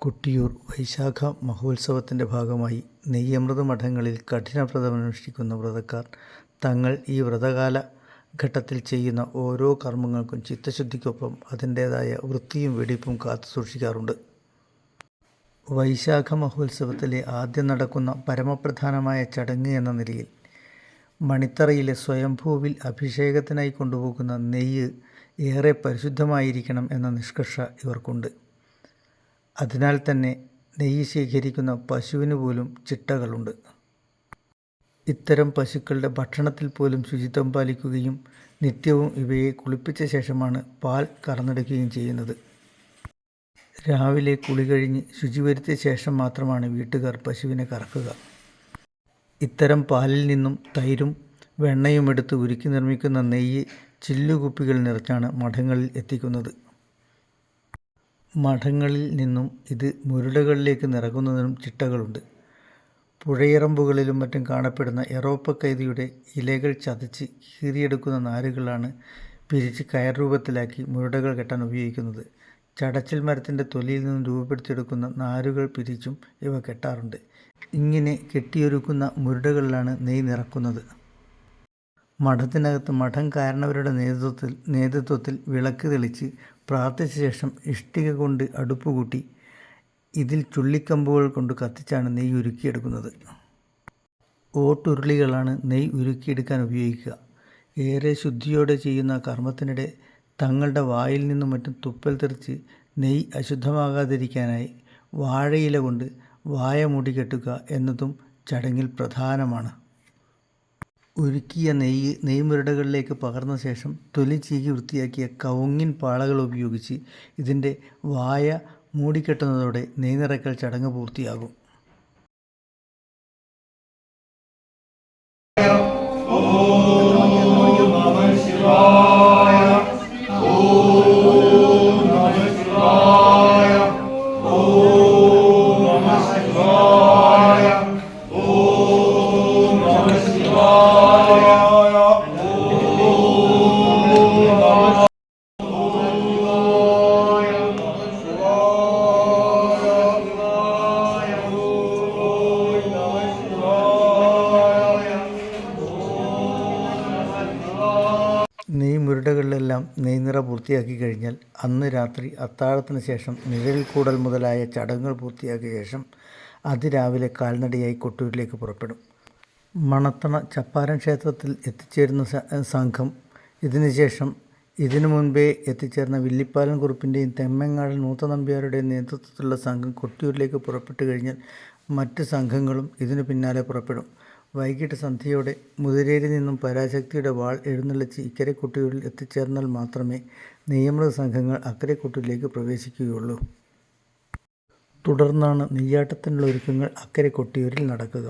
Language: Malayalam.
കൊട്ടിയൂർ വൈശാഖ മഹോത്സവത്തിന്റെ ഭാഗമായി നെയ്യമൃത് മഠങ്ങളിൽ കഠിനവ്രതമനുഷ്ഠിക്കുന്ന വ്രതക്കാർ തങ്ങൾ ഈ വ്രതകാല ഘട്ടത്തിൽ ചെയ്യുന്ന ഓരോ കർമ്മങ്ങൾക്കും ചിത്തശുദ്ധിക്കൊപ്പം അതിന്റേതായ വൃത്തിയും വെടിപ്പും കാത്തു സൂക്ഷിക്കാറുണ്ട് വൈശാഖ മഹോത്സവത്തിലെ ആദ്യം നടക്കുന്ന പരമപ്രധാനമായ ചടങ്ങ് എന്ന നിലയിൽ മണിത്തറയിലെ സ്വയംഭൂവിൽ അഭിഷേകത്തിനായി കൊണ്ടുപോകുന്ന നെയ്യ് ഏറെ പരിശുദ്ധമായിരിക്കണം എന്ന നിഷ്കർഷ ഇവർക്കുണ്ട്. അതിനാൽ തന്നെ നെയ്യ് ശേഖരിക്കുന്ന പശുവിന് പോലും ചിട്ടകളുണ്ട്. ഇത്തരം പശുക്കളുടെ ഭക്ഷണത്തിൽ പോലും ശുചിത്വം പാലിക്കുകയും നിത്യവും ഇവയെ കുളിപ്പിച്ച ശേഷമാണ് പാൽ കറന്നെടുക്കുകയും ചെയ്യുന്നത്. രാവിലെ കുളി കഴിഞ്ഞ് ശുചി വരുത്തിയ ശേഷം മാത്രമാണ് വീട്ടുകാർ പശുവിനെ കറക്കുക. ഇത്തരം പാലിൽ നിന്നും തൈരും വെണ്ണയും എടുത്ത് ഉരുക്കി നിർമ്മിക്കുന്ന നെയ്യ് ചില്ലുകുപ്പികൾ നിറച്ചാണ് മഠങ്ങളിൽ എത്തിക്കുന്നത്. മഠങ്ങളിൽ നിന്നും ഇത് മുരുടകളിലേക്ക് നിറക്കുന്നതിനും ചിട്ടകളുണ്ട്. പുഴയിറമ്പുകളിലും മറ്റും കാണപ്പെടുന്ന എറോപ്പക്കൈതിയുടെ ഇലകൾ ചതച്ച് കീറിയെടുക്കുന്ന നാരുകളാണ് പിരിച്ച് കയർ രൂപത്തിലാക്കി മുരടകൾ കെട്ടാൻ ഉപയോഗിക്കുന്നത്. ചടച്ചിൽ മരത്തിന്റെ തൊലിയിൽ നിന്നും രൂപപ്പെടുത്തിയെടുക്കുന്ന നാരുകൾ പിരിച്ചും ഇവ കെട്ടാറുണ്ട്. ഇങ്ങനെ കെട്ടിയൊരുക്കുന്ന മുരടകളിലാണ് നെയ് നിറക്കുന്നത്. മഠത്തിനകത്ത് മഠം കാരണവരുടെ നേതൃത്വത്തിൽ നേതൃത്വത്തിൽ വിളക്ക് തെളിച്ച് പ്രാർത്ഥിച്ച ശേഷം ഇഷ്ടിക കൊണ്ട് അടുപ്പുകൂട്ടി ഇതിൽ ചുള്ളിക്കമ്പുകൾ കൊണ്ട് കത്തിച്ചാണ് നെയ്യ് ഉരുക്കിയെടുക്കുന്നത്. ഓട്ടുരുളികളാണ് നെയ്യ് ഉരുക്കിയെടുക്കാൻ ഉപയോഗിക്കുക. ഏറെ ശുദ്ധിയോടെ ചെയ്യുന്ന കർമ്മത്തിനിടെ തങ്ങളുടെ വായിൽ നിന്നും മറ്റും തുപ്പൽ തെറിച്ച് നെയ്യ് അശുദ്ധമാകാതിരിക്കാനായി വാഴയില കൊണ്ട് വായ മൂടിക്കെട്ടുക എന്നതും ചടങ്ങിൽ പ്രധാനമാണ്. ഉരുക്കിയ നെയ്യ് നെയ്മുരടകളിലേക്ക് പകർന്ന ശേഷം തൊലി ചീകി വൃത്തിയാക്കിയ കവുങ്ങിൻ പാളകൾ ഉപയോഗിച്ച് ഇതിന്റെ വായ മൂടിക്കെട്ടുന്നതോടെ നെയ്നിറക്കൽ ചടങ്ങ് പൂർത്തിയാകും. നെയ്യ് മുരുടകളിലെല്ലാം നെയ്നിറ പൂർത്തിയാക്കി കഴിഞ്ഞാൽ അന്ന് രാത്രി അത്താഴത്തിന് ശേഷം നിഴൽക്കൂടൽ മുതലായ ചടങ്ങുകൾ പൂർത്തിയാക്കിയ ശേഷം അതിരാവിലെ കാൽനടയായി കൊട്ടൂരിലേക്ക് പുറപ്പെടും. മണത്തണ ചപ്പാരൻ ക്ഷേത്രത്തിൽ എത്തിച്ചേരുന്ന സംഘം ഇതിനുശേഷം ഇതിനു മുൻപേ എത്തിച്ചേർന്ന വില്ലിപ്പാലൻ കുറുപ്പിന്റെയും തെമ്മങ്ങാടൻ മൂത്തനമ്പ്യാരുടെയും നേതൃത്വത്തിലുള്ള സംഘം കൊട്ടിയൂരിലേക്ക് പുറപ്പെട്ടു കഴിഞ്ഞാൽ മറ്റ് സംഘങ്ങളും ഇതിനു പിന്നാലെ പുറപ്പെടും. വൈകിട്ട് സന്ധ്യയോടെ മുതിരേരിൽ നിന്നും പരാശക്തിയുടെ വാൾ എഴുന്നള്ളിച്ച് ഇക്കരെ കുട്ടികളിൽ എത്തിച്ചേർന്നാൽ മാത്രമേ നിയമന സംഘങ്ങൾ അക്കരെ കുട്ടിയിലേക്ക് പ്രവേശിക്കുകയുള്ളൂ. തുടർന്നാണ് നെയ്യാട്ടത്തിനുള്ള ഒരുക്കങ്ങൾ അക്കരെ കൊട്ടിയൂരിൽ നടക്കുക.